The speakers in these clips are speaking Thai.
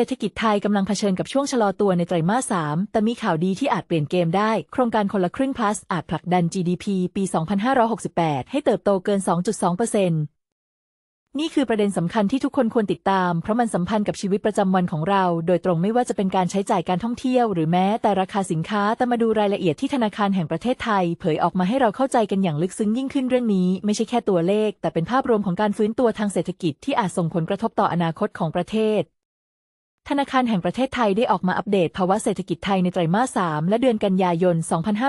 เศรษฐกิจไทยกำลังเผชิญกับช่วงชะลอตัวในไตรมาส3แต่มีข่าวดีที่อาจเปลี่ยนเกมได้ โครงการคนละครึ่ง plus อาจผลักดัน GDP ปี 2568 ให้เติบโตเกิน 2.2%นี่คือประเด็นสำคัญที่ทุกคนควรติดตาม เพราะมันสัมพันธ์กับชีวิตประจำวันของเรา โดยตรงไม่ว่าจะเป็นการใช้จ่ายการท่องเที่ยว หรือแม้แต่ราคาสินค้า แต่มาดูรายละเอียดที่ธนาคารแห่งประเทศไทย เผยออกมาให้เราเข้าใจกันอย่างลึกซึ้งยิ่งขึ้นเรื่องนี้ ไม่ใช่แค่ตัวเลข แต่เป็นภาพรวมของการฟื้นตัวทางเศรษฐกิจที่อาจส่งผลกระทบต่ออนาคตของประเทศ ธนาคารแห่งประเทศไทยได้ออกมาอัปเดตภาวะเศรษฐกิจไทยในไตรมาส 3 และเดือนกันยายน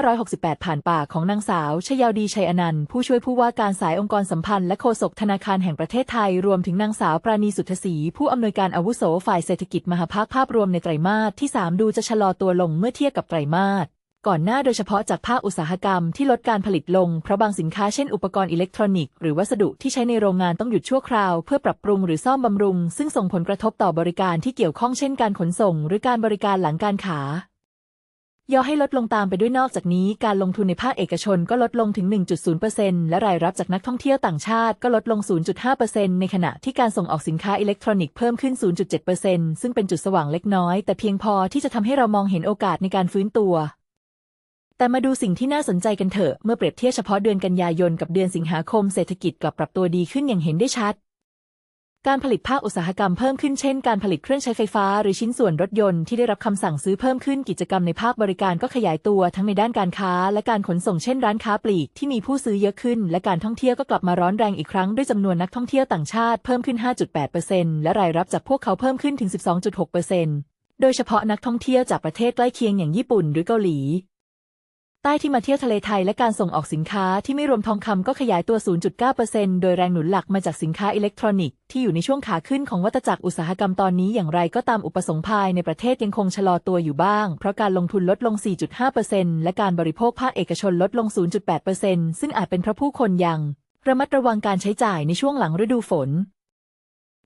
2568 ผ่านปากของนางสาวชยาวดีชัยอนันต์ ผู้ช่วยผู้ว่าการสายองค์กรสัมพันธ์และโฆษกธนาคารแห่งประเทศไทย รวมถึงนางสาวปราณีสุทธศรีผู้อำนวยการอาวุโสฝ่ายเศรษฐกิจมหภาคภาพรวมในไตรมาสที่ 3 ดูจะชะลอตัวลงเมื่อเทียบกับไตรมาส ก่อนหน้าโดยเฉพาะจากภาคอุตสาหกรรมที่ลดการผลิตลง เพราะบางสินค้าเช่นอุปกรณ์อิเล็กทรอนิกส์หรือวัสดุที่ใช้ในโรงงานต้องหยุดชั่วคราว เพื่อปรับปรุงหรือซ่อมบำรุง ซึ่งส่งผลกระทบต่อบริการที่เกี่ยวข้องเช่นการขนส่ง หรือการบริการหลังการขาย่อให้ลดลงตามไปด้วยนอกจากนี้ การลงทุนในภาคเอกชนก็ลดลงถึง 1.0%และรายรับจากนักท่องเที่ยวต่างชาติก็ลดลง 0.5%ในขณะที่การส่งออกสินค้าอิเล็กทรอนิกส์เพิ่มขึ้น 0.7%ซึ่งเป็นจุดสว่างเล็กน้อย แต่เพียงพอที่จะทำให้เรามองเห็นโอกาสในการฟื้นตัว แต่มาดูสิ่งที่น่าสนใจกันเถอะ เมื่อเปรียบเทียบเฉพาะเดือนกันยายนกับเดือนสิงหาคมเศรษฐกิจกลับปรับตัวดีขึ้นอย่างเห็นได้ชัด การผลิตภาคอุตสาหกรรมเพิ่มขึ้นเช่น การผลิตเครื่องใช้ไฟฟ้า หรือชิ้นส่วนรถยนต์ที่ได้รับคำสั่งซื้อเพิ่มขึ้นกิจกรรมในภาคบริการก็ขยายตัวทั้งในด้านการค้า และการขนส่งเช่นร้านค้าปลีกที่มีผู้ซื้อเยอะขึ้น และการท่องเที่ยวก็กลับมาร้อนแรงอีกครั้งด้วยจำนวนนักท่องเที่ยวต่างชาติเพิ่มขึ้น 5.8%และรายรับจากพวกเขาเพิ่มขึ้นถึง 12.6%โดยเฉพาะนักท่องเที่ยวจากประเทศใกล้เคียงอย่างญี่ปุ่นหรือเกาหลี ใต้ที่มาเที่ยวทะเลไทยและการส่งออกสินค้าที่ไม่รวมทองคำก็ขยายตัว 0.9%โดยแรงหนุนหลักมาจากสินค้าอิเล็กทรอนิกส์ที่อยู่ในช่วงขาขึ้นของวัตจักรอุตสาหกรรมตอนนี้อย่างไรก็ตามอุปสงค์ภายในประเทศยังคงชะลอตัวอยู่บ้าง เพราะการลงทุนลดลง 4.5%และการบริโภคภาคเอกชนลดลง 0.8%ซึ่งอาจเป็นเพราะผู้คนยัง ระมัดระวังการใช้จ่ายในช่วงหลังฤดูฝน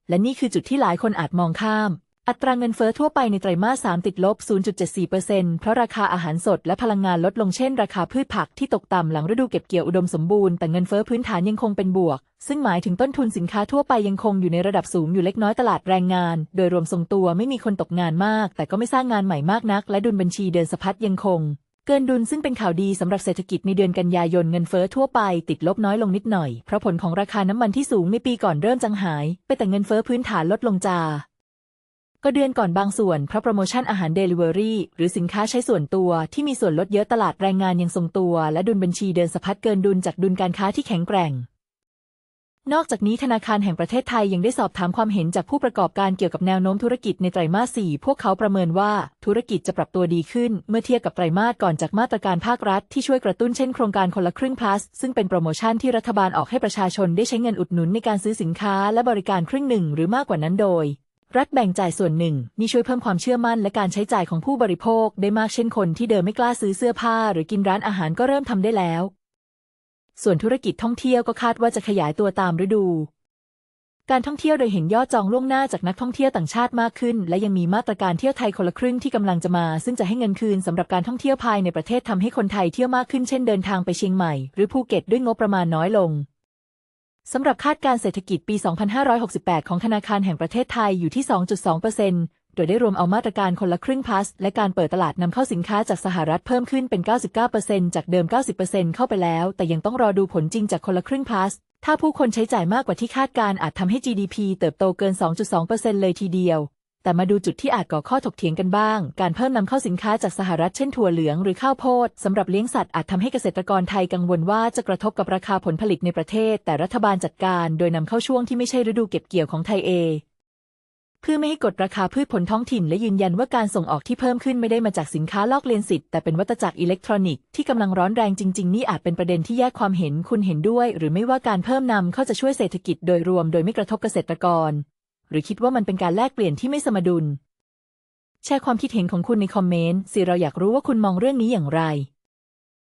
และนี่คือจุดที่หลายคนอาจมองข้าม อัตราเงินเฟ้อทั่วไปในไตรมาส 3 ติดลบ 0.74%เพราะราคาอาหารสดและพลังงานลดลงเช่น ราคาพืชผักที่ตกต่ำหลังฤดูเก็บเกี่ยวอุดมสมบูรณ์แต่เงินเฟ้อพื้นฐานยังคงเป็นบวก ซึ่งหมายถึงต้นทุนสินค้าทั่วไปยังคงอยู่ในระดับสูงอยู่เล็กน้อยตลาดแรงงาน โดยรวมทรงตัวไม่มีคนตกงานมาก แต่ก็ไม่สร้างงานใหม่มากนัก และดุลบัญชีเดินสะพัดยังคง เกินดุลซึ่งเป็นข่าวดีสำหรับเศรษฐกิจในเดือนกันยายนเงินเฟ้อทั่วไปติดลบน้อยลงนิดหน่อยเพราะผลของราคาน้ำมันที่สูงในปีก่อนเริ่มจางหาย ไปแต่เงินเฟ้อพื้นฐานลดลงจา ก็เดือนก่อนบางส่วนเพราะโปรโมชั่นอาหารเดลิเวอรี่หรือสินค้าใช้ส่วนตัวที่มีส่วนลดเยอะตลาดแรงงานยังทรงตัว และดุลบัญชีเดินสะพัดเกินดุลจากดุลการค้าที่แข็งแกร่ง นอกจากนี้ธนาคารแห่งประเทศไทยยังได้สอบถามความเห็นจากผู้ประกอบการเกี่ยวกับแนวโน้มธุรกิจในไตรมาส 4 พวกเขาประเมินว่าธุรกิจจะปรับตัวดีขึ้น เมื่อเทียบกับไตรมาสก่อนจากมาตรการภาครัฐที่ช่วยกระตุ้นเช่นโครงการคนละครึ่ง plus ซึ่งเป็นโปรโมชั่นที่รัฐบาลออกให้ประชาชนได้ใช้เงินอุดหนุนในการซื้อสินค้าและบริการครึ่งหนึ่งหรือมากกว่านั้นโดย รัฐแบ่งจ่ายส่วนหนึ่งนี่ช่วยเพิ่มความเชื่อมั่นและการใช้จ่ายของผู้บริโภคได้มากเช่นคนที่เดิมไม่กล้าซื้อเสื้อผ้า หรือกินร้านอาหารก็เริ่มทำได้แล้ว ส่วนธุรกิจท่องเที่ยวก็คาดว่าจะขยายตัวตามฤดู การท่องเที่ยวโดยเห็นยอดจองล่วงหน้าจากนักท่องเที่ยวต่างชาติมากขึ้น และยังมีมาตรการเที่ยวไทยคนละครึ่งที่กำลังจะมา ซึ่งจะให้เงินคืนสำหรับการท่องเที่ยวภายในประเทศทำให้คนไทยเที่ยวมากขึ้นเช่นเดินทางไปเชียงใหม่หรือภูเก็ตด้วยงบประมาณน้อยลง สำหรับคาดการเศรษฐกิจปี 2568 ของธนาคารแห่งประเทศไทยอยู่ที่ 2.2%โดยได้รวมเอามาตรการคนละครึ่งพาสและการเปิดตลาดนำเข้าสินค้าจากสหรัฐเพิ่มขึ้นเป็น 99%จากเดิม 90%เข้าไปแล้ว แต่ยังต้องรอดูผลจริงจากคนละครึ่งพาสถ้าผู้คนใช้จ่ายมากกว่าที่คาดการอาจทำให้ GDP เติบโตเกิน 2.2%เลยทีเดียว แต่มาดูจุดที่อาจก่อข้อถกเถียงกันบ้าง การเพิ่มนำเข้าสินค้าจากสหรัฐเช่นถั่วเหลืองหรือข้าวโพดสำหรับเลี้ยงสัตว์อาจทำให้เกษตรกรไทยกังวลว่าจะกระทบกับราคาผลผลิตในประเทศ แต่รัฐบาลจัดการโดยนำเข้าช่วงที่ไม่ใช่ฤดูเก็บเกี่ยวของไทยเอเพื่อไม่ให้กดราคาพืชผลท้องถิ่นและยืนยันว่าการส่งออกที่เพิ่มขึ้นไม่ได้มาจากสินค้าลอกเลียนสิทธิ์แต่เป็นวัตจักรอิเล็กทรอนิกส์ที่กำลังร้อนแรงจริง ๆ นี่อาจเป็นประเด็นที่แยกความเห็นคุณเห็นด้วย หรือไม่ว่าการเพิ่มนำเข้าจะช่วยเศรษฐกิจโดยรวม โดยไม่กระทบเกษตรกร หรือคิดว่ามันเป็นการแลกเปลี่ยนที่ไม่สมดุล แชร์ความคิดเห็นของคุณในคอมเมนต์สิเราอยากรู้ว่าคุณมองเรื่องนี้อย่างไร